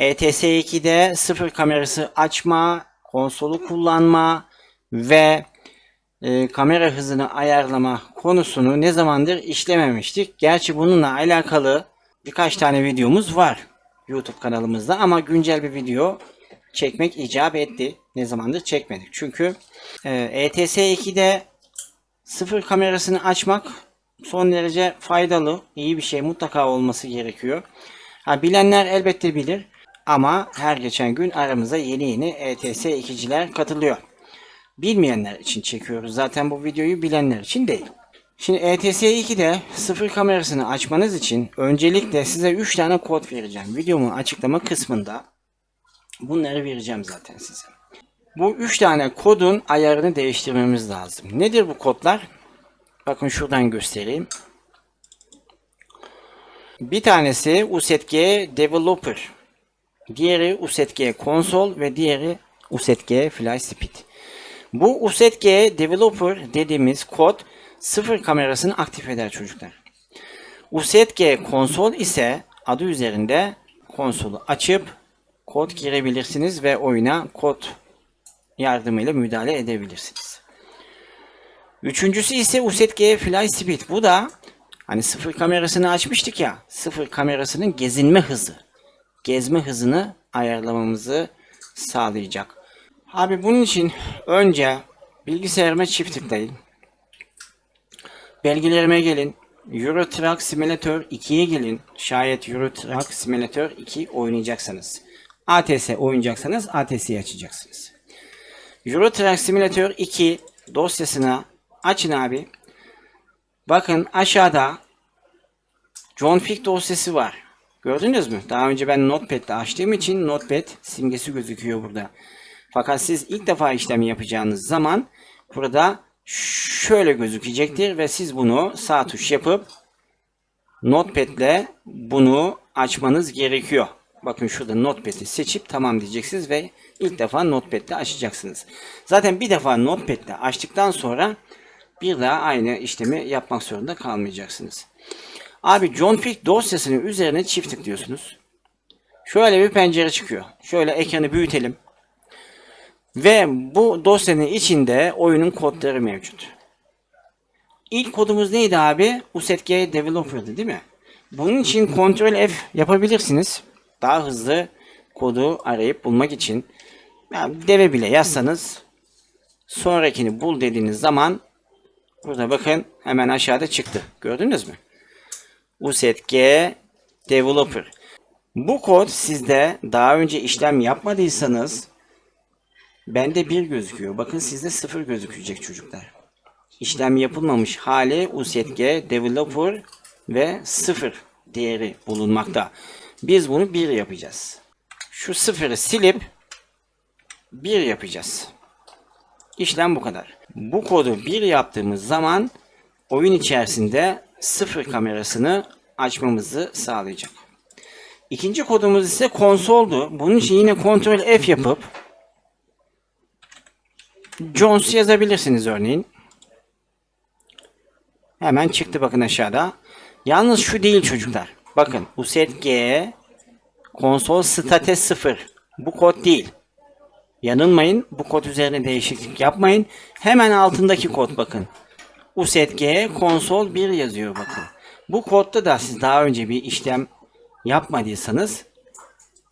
ETS 2'de sıfır kamerası açma, konsolu kullanma ve e, kamera hızını ayarlama konusunu ne zamandır işlememiştik. Gerçi bununla alakalı birkaç tane videomuz var YouTube kanalımızda ama güncel bir video çekmek icap etti. Ne zamandır çekmedik. Çünkü e, ETS 2'de sıfır kamerasını açmak son derece faydalı, iyi bir şey mutlaka olması gerekiyor. Ha, bilenler elbette bilir ama her geçen gün aramıza yeni yeni ETS 2'ciler katılıyor. Bilmeyenler için çekiyoruz. Zaten bu videoyu bilenler için değil. Şimdi ETS 2'de sıfır kamerasını açmanız için öncelikle size 3 tane kod vereceğim. Videomun açıklama kısmında bunları vereceğim zaten size. Bu 3 tane kodun ayarını değiştirmemiz lazım. Nedir bu kodlar? Bakın şuradan göstereyim. Bir tanesi USETG Developer. Diğeri USETG Console ve diğeri USETG Fly Speed. Bu USETG Developer dediğimiz kod sıfır kamerasını aktif eder çocuklar. USETG Console ise adı üzerinde konsolu açıp kod girebilirsiniz ve oyuna kod yardımıyla müdahale edebilirsiniz. Üçüncüsü ise USETG Fly Speed. Bu da hani sıfır kamerasını açmıştık ya. Sıfır kamerasının gezinme hızı. Gezme hızını ayarlamamızı sağlayacak. Abi bunun için önce bilgisayarıma çift tıklayın. Belgelerime gelin. Euro Truck Simulator 2'ye gelin. Şayet Euro Truck Simulator 2 oynayacaksanız. ATS oynayacaksanız ATS'yi açacaksınız. Euro Truck Simulator 2 dosyasına açın abi. Bakın aşağıda John Fick dosyası var. Gördünüz mü? Daha önce ben Notepad'le açtığım için Notepad simgesi gözüküyor burada. Fakat siz ilk defa işlem yapacağınız zaman burada şöyle gözükecektir ve siz bunu sağ tuş yapıp Notepad'le bunu açmanız gerekiyor. Bakın şurada Notepad'i seçip tamam diyeceksiniz ve ilk defa Notepad'le açacaksınız. Zaten bir defa Notepad'le açtıktan sonra bir daha aynı işlemi yapmak zorunda kalmayacaksınız. Abi John Fick dosyasının üzerine çift tıklıyorsunuz. Şöyle bir pencere çıkıyor. Şöyle ekranı büyütelim. Ve bu dosyanın içinde oyunun kodları mevcut. İlk kodumuz neydi abi? USETG Developer'dı değil mi? Bunun için Ctrl F yapabilirsiniz. Daha hızlı kodu arayıp bulmak için. Yani deve bile yazsanız sonrakini bul dediğiniz zaman burada bakın hemen aşağıda çıktı. Gördünüz mü? USETG Developer. Bu kod sizde daha önce işlem yapmadıysanız bende bir gözüküyor. Bakın sizde sıfır gözükecek çocuklar. İşlem yapılmamış hali USETG Developer ve sıfır değeri bulunmakta. Biz bunu bir yapacağız. Şu sıfırı silip bir yapacağız. İşlem bu kadar. Bu kodu bir yaptığımız zaman oyun içerisinde sıfır kamerasını açmamızı sağlayacak. İkinci kodumuz ise konsoldu. Bunun için yine Ctrl F yapıp Jones yazabilirsiniz örneğin. Hemen çıktı bakın aşağıda. Yalnız şu değil çocuklar. Bakın USET G konsol state 0. Bu kod değil. Yanılmayın. Bu kod üzerine değişiklik yapmayın. Hemen altındaki kod bakın. USET G konsol 1 yazıyor bakın. Bu kodda da siz daha önce bir işlem yapmadıysanız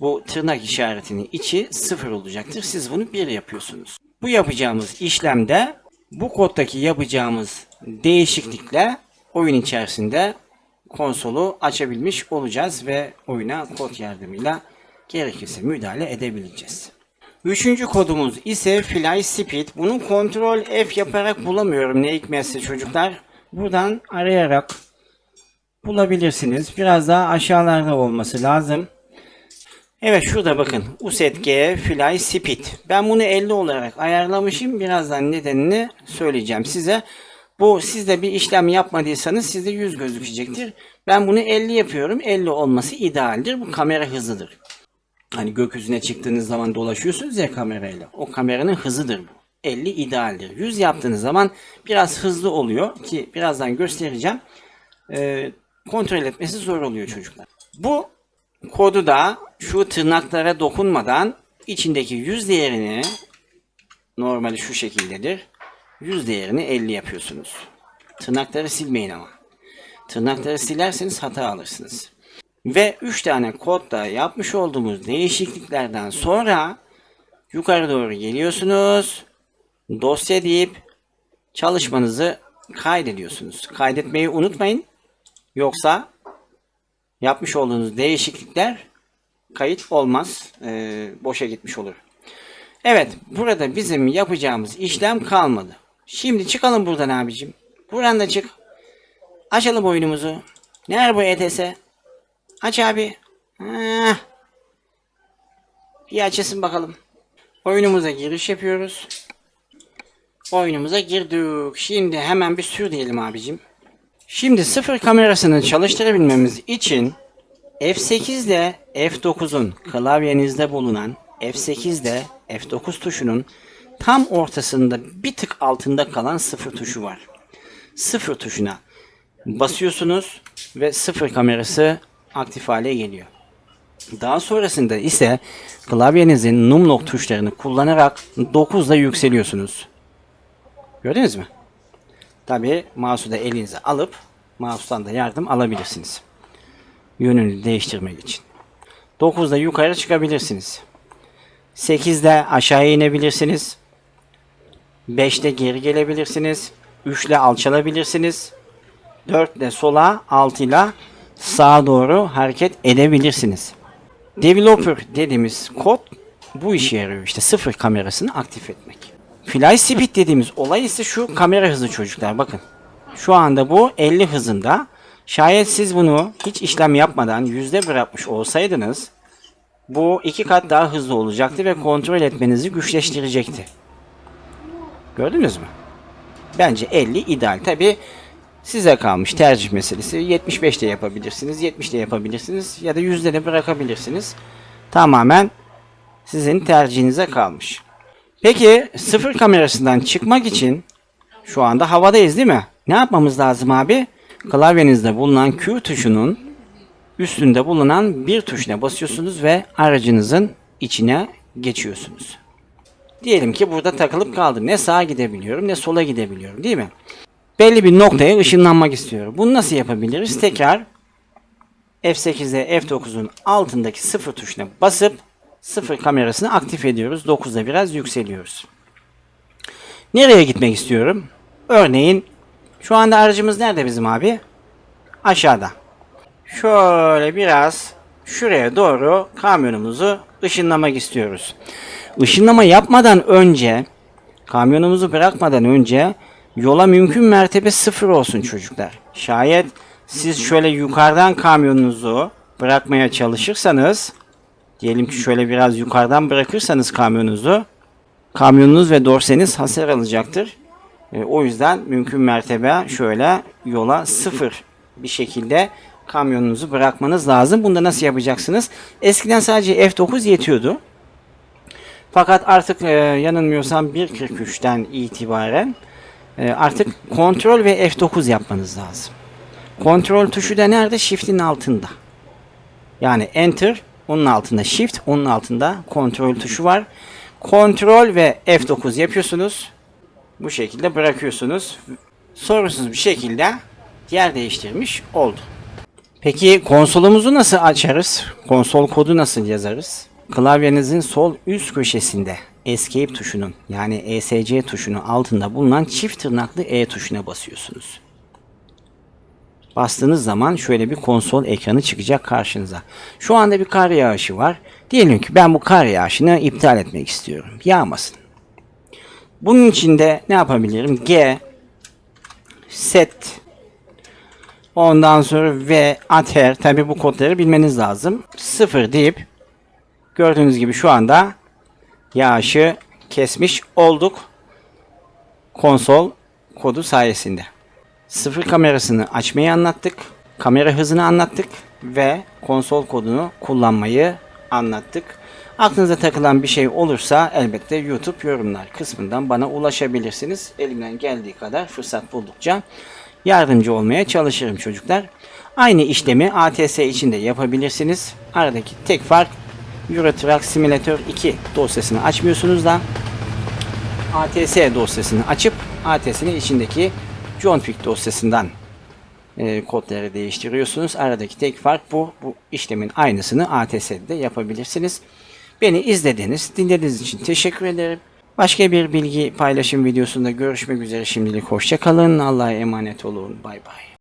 bu tırnak işaretinin içi 0 olacaktır. Siz bunu 1 yapıyorsunuz. Bu yapacağımız işlemde bu koddaki yapacağımız değişiklikle oyun içerisinde konsolu açabilmiş olacağız ve oyuna kod yardımıyla gerekirse müdahale edebileceğiz. Üçüncü kodumuz ise Fly Speed. Bunu Ctrl F yaparak bulamıyorum ne hikmetse çocuklar. Buradan arayarak bulabilirsiniz. Biraz daha aşağılarda olması lazım. Evet şurada bakın USETG Fly Speed. Ben bunu 50 olarak ayarlamışım. Birazdan nedenini söyleyeceğim size. Bu sizde bir işlem yapmadıysanız sizde 100 gözükecektir. Ben bunu 50 yapıyorum. 50 olması idealdir. Bu kamera hızıdır. Hani gökyüzüne çıktığınız zaman dolaşıyorsunuz ya kamerayla. O kameranın hızıdır bu. 50 idealdir. 100 yaptığınız zaman biraz hızlı oluyor ki birazdan göstereceğim. Ee, kontrol etmesi zor oluyor çocuklar. Bu kodu da şu tırnaklara dokunmadan içindeki yüz değerini normali şu şekildedir. Yüz değerini 50 yapıyorsunuz. Tırnakları silmeyin ama. Tırnakları silerseniz hata alırsınız. Ve 3 tane kodda yapmış olduğumuz değişikliklerden sonra yukarı doğru geliyorsunuz. Dosya deyip çalışmanızı kaydediyorsunuz. Kaydetmeyi unutmayın. Yoksa yapmış olduğunuz değişiklikler kayıt olmaz. Ee, boşa gitmiş olur. Evet, burada bizim yapacağımız işlem kalmadı. Şimdi çıkalım buradan abicim. Buradan da çık. Açalım oyunumuzu. Nerede bu ETS? Aç abi. Heh. Bir açasın bakalım. Oyunumuza giriş yapıyoruz. Oyunumuza girdik. Şimdi hemen bir sür diyelim abicim. Şimdi sıfır kamerasını çalıştırabilmemiz için F8 ile F9'un klavyenizde bulunan F8 ile F9 tuşunun tam ortasında bir tık altında kalan sıfır tuşu var. Sıfır tuşuna basıyorsunuz ve sıfır kamerası aktif hale geliyor. Daha sonrasında ise klavyenizin numlock tuşlarını kullanarak 9 ile yükseliyorsunuz. Gördünüz mü? Tabi mouse'u da elinize alıp mouse'dan da yardım alabilirsiniz. Yönünü değiştirmek için. 9'da yukarı çıkabilirsiniz. 8'de aşağıya inebilirsiniz. 5'te geri gelebilirsiniz. 3 ile alçalabilirsiniz. 4 ile sola, 6 ile sağa doğru hareket edebilirsiniz. Developer dediğimiz kod bu işe yarıyor işte sıfır kamerasını aktif etmek. Fly speed dediğimiz olay ise şu kamera hızı çocuklar bakın. Şu anda bu 50 hızında. Şayet siz bunu hiç işlem yapmadan yüzde bırakmış olsaydınız bu iki kat daha hızlı olacaktı ve kontrol etmenizi güçleştirecekti. Gördünüz mü? Bence 50 ideal. Tabi size kalmış tercih meselesi. 75 de yapabilirsiniz, 70 de yapabilirsiniz ya da yüzde de bırakabilirsiniz. Tamamen sizin tercihinize kalmış. Peki sıfır kamerasından çıkmak için şu anda havadayız değil mi? Ne yapmamız lazım abi? Klavyenizde bulunan Q tuşunun üstünde bulunan bir tuşuna basıyorsunuz ve aracınızın içine geçiyorsunuz. Diyelim ki burada takılıp kaldı. Ne sağa gidebiliyorum ne sola gidebiliyorum değil mi? Belli bir noktaya ışınlanmak istiyorum. Bunu nasıl yapabiliriz? Tekrar F8'de F9'un altındaki sıfır tuşuna basıp sıfır kamerasını aktif ediyoruz. 9'da biraz yükseliyoruz. Nereye gitmek istiyorum? Örneğin şu anda aracımız nerede bizim abi? Aşağıda. Şöyle biraz şuraya doğru kamyonumuzu ışınlamak istiyoruz. Işınlama yapmadan önce kamyonumuzu bırakmadan önce yola mümkün mertebe sıfır olsun çocuklar. Şayet siz şöyle yukarıdan kamyonunuzu bırakmaya çalışırsanız diyelim ki şöyle biraz yukarıdan bırakırsanız kamyonunuzu kamyonunuz ve dorseniz hasar alacaktır. E, o yüzden mümkün mertebe şöyle yola sıfır bir şekilde kamyonunuzu bırakmanız lazım. Bunda nasıl yapacaksınız? Eskiden sadece F9 yetiyordu. Fakat artık e, yanılmıyorsam 1.43'ten itibaren e, artık kontrol ve F9 yapmanız lazım. Kontrol tuşu da nerede? Shift'in altında. Yani Enter onun altında Shift, onun altında kontrol tuşu var. Kontrol ve F9 yapıyorsunuz. Bu şekilde bırakıyorsunuz. Sorunsuz bir şekilde yer değiştirmiş oldu. Peki konsolumuzu nasıl açarız? Konsol kodu nasıl yazarız? Klavyenizin sol üst köşesinde Escape tuşunun yani ESC tuşunun altında bulunan çift tırnaklı E tuşuna basıyorsunuz. Bastığınız zaman şöyle bir konsol ekranı çıkacak karşınıza. Şu anda bir kar yağışı var. Diyelim ki ben bu kar yağışını iptal etmek istiyorum. Yağmasın. Bunun için de ne yapabilirim? G set ondan sonra V ater tabi bu kodları bilmeniz lazım. 0 deyip gördüğünüz gibi şu anda yağışı kesmiş olduk. Konsol kodu sayesinde. Sıfır kamerasını açmayı anlattık. Kamera hızını anlattık ve konsol kodunu kullanmayı anlattık. Aklınıza takılan bir şey olursa elbette YouTube yorumlar kısmından bana ulaşabilirsiniz. Elimden geldiği kadar fırsat buldukça yardımcı olmaya çalışırım çocuklar. Aynı işlemi ATS için de yapabilirsiniz. Aradaki tek fark Euro Truck Simulator 2 dosyasını açmıyorsunuz da ATS dosyasını açıp ATS'nin içindeki John Wick dosyasından e, kodları değiştiriyorsunuz. Aradaki tek fark bu. Bu işlemin aynısını ATS'de de yapabilirsiniz. Beni izlediğiniz, dinlediğiniz için teşekkür ederim. Başka bir bilgi paylaşım videosunda görüşmek üzere. Şimdilik hoşça kalın. Allah'a emanet olun. Bay bay.